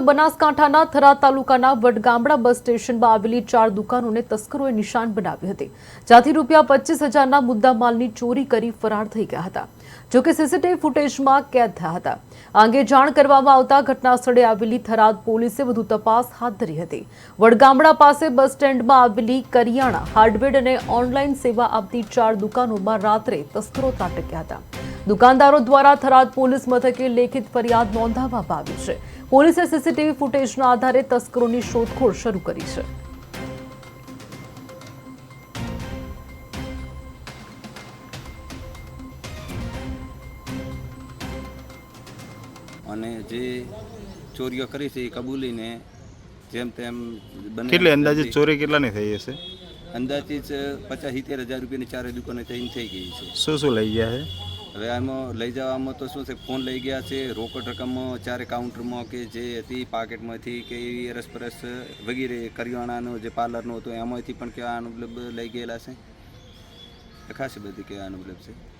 તો બનાસકાંઠાના થરા તાલુકાના વડગામડા બસ સ્ટેશનમાં આવેલી ચાર દુકાનોને તસ્કરોએ નિશાન બનાવી હતી, જ્યાંથી રૂપિયા પચીસ હજારના મુદ્દામાલની ચોરી કરી ફરાર થઈ ગયા હતા જોકે સીસીટીવી ફૂટેજમાં કેદ થયા હતા. આ અંગે જાણ કરવામાં આવતા ઘટના સ્થળે આવેલી થરાદ પોલીસે વધુ તપાસ હાથ ધરી હતી. વડગામડા પાસે બસ સ્ટેન્ડમાં આવેલી કરિયાણા હાર્ડવેર અને ઓનલાઈન સેવા આપતી ચાર દુકાનોમાં રાત્રે તસ્કરો ત્રાટક્યા હતા. દુકાનદારો દ્વારા થરાદ પોલીસ મથકે લેખિત ફરિયાદ નોંધાવવામાં આવી છે. પોલીસે સીસીટીવી ફૂટેજના આધારે તસ્કરોની શોધખોળ શરૂ કરી છે. અને જે ચોરીઓ કરી છે એ કબૂલીને જેમ તેમ બંને કેટલી અંદાજે ચોરી કેટલાની થઈ હશે? અંદાજે પચાસ સિત્તેર હજાર રૂપિયાની ચારે દુકાને થઈને થઈ ગઈ છે. શું શું લઈ ગયા છે? હવે આમાં લઈ જવામાં તો શું છે, ફોન લઈ ગયા છે, રોકડ રકમ ચારે કાઉન્ટરમાં કે જે હતી, પાકેટમાંથી કે એવી અરસપરસ વગેરે કરિયાણાનો જે પાર્લરનો હતો, એમાંથી પણ કેવા અનુપલબ્ધ લઈ ગયેલા છે? ખાસી બધી કેવા અનુપલબ્ધ છે.